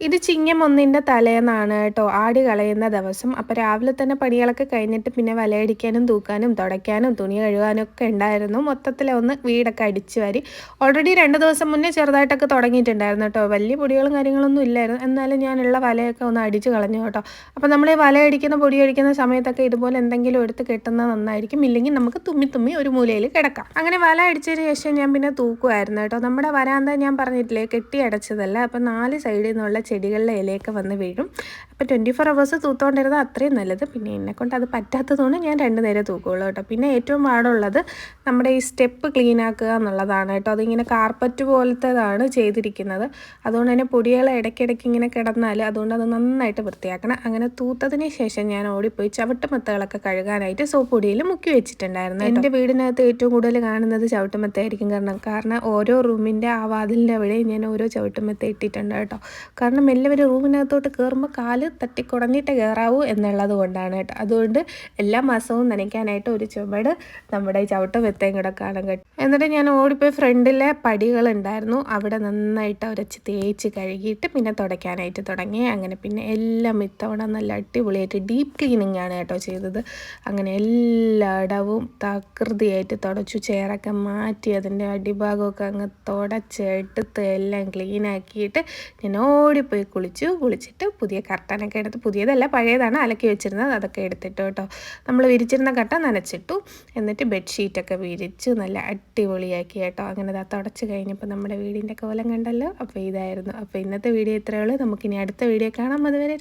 ഇത് ചിങ്ങം ഒന്നിന്റെ തലേന്നാണ് കേട്ടോ ആടി കളയുന്ന ദിവസം. അപ്പോൾ രാവിലെ തന്നെ പണികളൊക്കെ കഴിഞ്ഞിട്ട് പിന്നെ വലയടിക്കാനും തൂക്കാനും തുടയ്ക്കാനും തുണി കഴുകാനും ഒക്കെ ഉണ്ടായിരുന്നു. മൊത്തത്തിൽ ഒന്ന് വീടൊക്കെ അടിച്ചു വരി. ഓൾറെഡി രണ്ട് ദിവസം മുന്നേ ചെറുതായിട്ടൊക്കെ തുടങ്ങിയിട്ടുണ്ടായിരുന്നു കേട്ടോ വലിയ പൊടികളും കാര്യങ്ങളൊന്നും ഇല്ലായിരുന്നു. എന്നാലും ഞാനുള്ള വലയൊക്കെ ഒന്ന് അടിച്ച് കളഞ്ഞു കേട്ടോ അപ്പോൾ നമ്മൾ ഈ വലയടിക്കുന്ന പൊടി അടിക്കുന്ന സമയത്തൊക്കെ ഇതുപോലെ എന്തെങ്കിലും എടുത്ത് കിട്ടുന്നത് നന്നായിരിക്കും. ഇല്ലെങ്കിൽ നമുക്ക് തുമ്മി തുമ്മി ഒരു മൂലയിൽ കിടക്കാം. അങ്ങനെ വല അടിച്ചതിന് ശേഷം ഞാൻ പിന്നെ തൂക്കുമായിരുന്നു കേട്ടോ നമ്മുടെ വരാന്ത ഞാൻ പറഞ്ഞിട്ടില്ലേ കെട്ടി അടച്ചതല്ല. അപ്പോൾ നാല് സൈഡിൽ നിന്നുള്ള ചെടികളിലെ ഇലയൊക്കെ വന്ന് വീഴും. അപ്പോൾ ട്വന്റി ഫോർ അവേഴ്സ് തൂത്തുകൊണ്ടിരുന്നത് അത്രയും നല്ലത്. പിന്നെ എന്നെക്കൊണ്ട് അത് പറ്റാത്തതുകൊണ്ട് ഞാൻ രണ്ട് നേരം തൂക്കുള്ളൂ കേട്ടോ. പിന്നെ ഏറ്റവും പാടുള്ളത് നമ്മുടെ ഈ സ്റ്റെപ്പ് ക്ലീൻ ആക്കുക എന്നുള്ളതാണ് കേട്ടോ. അതിങ്ങനെ കാർപ്പറ്റ് പോലത്തേതാണ് ചെയ്തിരിക്കുന്നത്. അതുകൊണ്ട് തന്നെ പൊടികൾ ഇടയ്ക്കിടയ്ക്ക് ഇങ്ങനെ കിടന്നാൽ അതുകൊണ്ട് അത് നന്നായിട്ട് വൃത്തിയാക്കണം. അങ്ങനെ തൂത്തതിന് ശേഷം ഞാൻ ഓടിപ്പോയി ചവിട്ടുമെത്തകളൊക്കെ കഴുകാനായിട്ട് സോപ്പ് പൊടിയിൽ മുക്കി വെച്ചിട്ടുണ്ടായിരുന്നു എന്റെ വീടിനകത്ത് ഏറ്റവും കൂടുതൽ കാണുന്നത് ചവിട്ടുമെത്തയായിരിക്കും കാരണം കാരണം ഓരോ റൂമിന്റെ ആ വാതിലിന്റെ അവിടെ ഞാൻ ഓരോ ചവിട്ടുമെത്ത ഇട്ടിട്ടുണ്ട് കേട്ടോ. കാരണം എല്ലാവരും റൂമിനകത്തോട്ട് കയറുമ്പോൾ കാൽ തട്ടിക്കുടഞ്ഞിട്ട് കയറാവൂ എന്നുള്ളത് കൊണ്ടാണ് കേട്ടോ. അതുകൊണ്ട് എല്ലാ മാസവും നനയ്ക്കാനായിട്ട് ഒരു ചുമട് നമ്മുടെ ചവിട്ടും വെത്തയും കൂടെ കാണാൻ കേട്ടോ എന്നിട്ട് ഞാൻ ഓടിപ്പോയി ഫ്രണ്ടിലെ പടികളുണ്ടായിരുന്നു. അവിടെ നന്നായിട്ട് ഉരച്ച് തേച്ച് കഴുകിയിട്ട് പിന്നെ തുടയ്ക്കാനായിട്ട് തുടങ്ങി. അങ്ങനെ പിന്നെ എല്ലാം ഇത്തവണ നല്ല അടിപൊളിയായിട്ട് ഡീപ്പ് ക്ലീനിങ് ആണ് കേട്ടോ ചെയ്തത്. അങ്ങനെ എല്ലായിടവും തകൃതിയായിട്ട് തുടച്ചു. ചെയറൊക്കെ മാറ്റി അതിന്റെ അടിഭാഗമൊക്കെ അങ്ങ് തുടച്ചെടുത്ത് എല്ലാം ക്ലീനാക്കിയിട്ട് ഞാൻ ഞാൻ ഓടിപ്പോയി കുളിച്ചു. കുളിച്ചിട്ട് പുതിയ കർട്ടനൊക്കെ എടുത്ത് പുതിയതല്ല പഴയതാണ് അലക്കി വെച്ചിരുന്നത്. അതൊക്കെ എടുത്തിട്ട് കേട്ടോ. നമ്മൾ വിരിച്ചിരുന്ന കട്ട നനച്ചിട്ടു. എന്നിട്ട് ബെഡ്ഷീറ്റൊക്കെ വിരിച്ച് നല്ല അടിപൊളിയാക്കി കേട്ടോ. അങ്ങനെ അത് തുടച്ച് കഴിഞ്ഞപ്പോൾ നമ്മുടെ വീടിന്റെ കോലം കണ്ടല്ലോ. അപ്പോൾ ഇതായിരുന്നു. അപ്പോൾ ഇന്നത്തെ വീഡിയോ ഇത്രയേ ഉള്ളൂ. നമുക്കിനി അടുത്ത വീഡിയോ കാണാം അതുവരെ